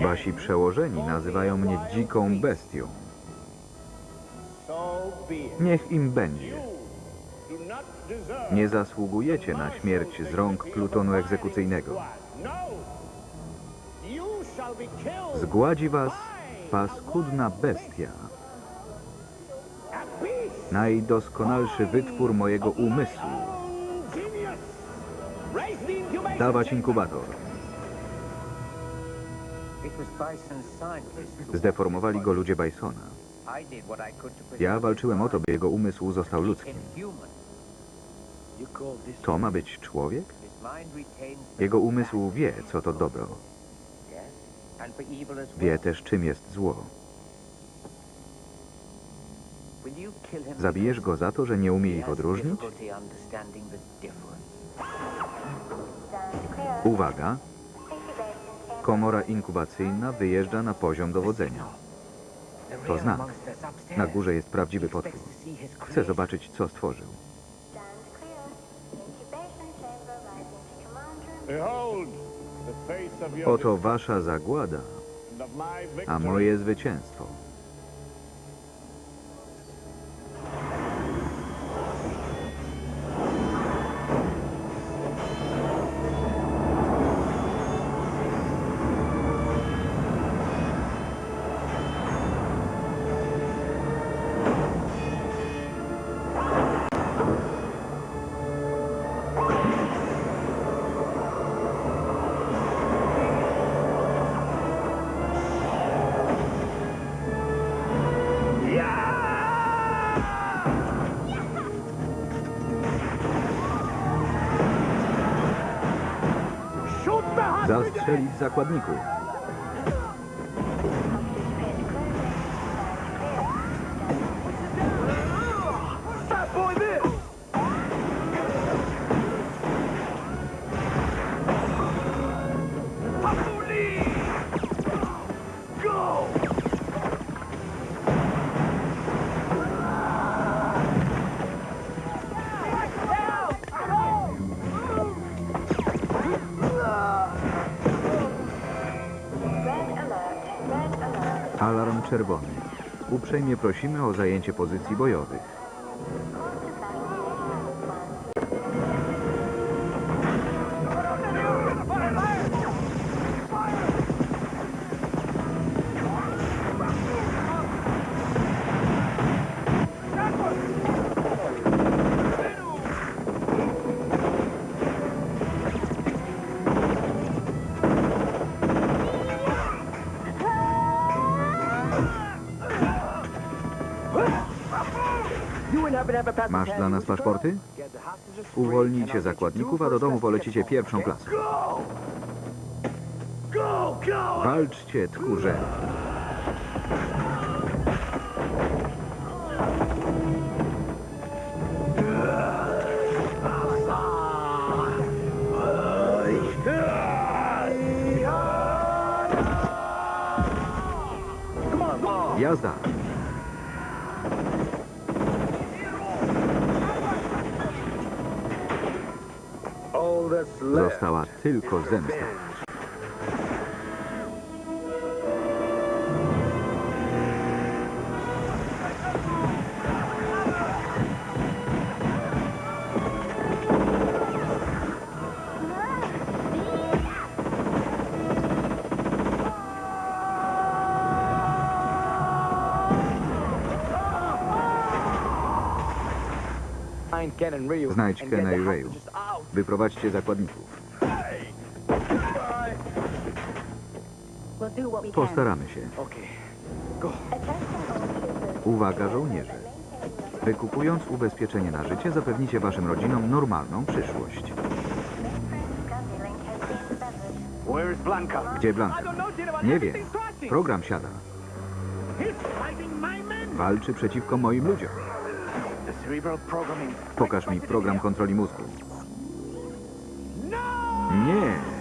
Wasi przełożeni nazywają mnie dziką bestią. Niech im będzie. Nie zasługujecie na śmierć z rąk plutonu egzekucyjnego. Zgładzi was paskudna bestia, najdoskonalszy wytwór mojego umysłu. Dawać inkubator. Zdeformowali go ludzie Bisona. Ja walczyłem o to, by jego umysł został ludzkim. To ma być człowiek? Jego umysł wie, co to dobro. Wie też, czym jest zło. Zabijesz go za to, że nie umie ich odróżnić? Uwaga! Komora inkubacyjna wyjeżdża na poziom dowodzenia. To znak. Na górze jest prawdziwy potwór. Chcę zobaczyć, co stworzył. Oto wasza zagłada, a moje zwycięstwo. Zastrzelić zakładników. Alarm czerwony. Uprzejmie prosimy o zajęcie pozycji bojowych. Masz dla nas paszporty? Uwolnijcie zakładników, a do domu polecicie pierwszą go! Walczcie, tchórze! Jazda! Została tylko zemsta. Znajdź Kena i Rayu. Wyprowadźcie zakładników. We'll do what we can. Postaramy się. Uwaga, żołnierze! Wykupując ubezpieczenie na życie, zapewnicie waszym rodzinom normalną przyszłość. Gdzie Blanka? Nie wiem. Program siada. Walczy przeciwko moim ludziom. Pokaż mi program kontroli mózgu. Nie!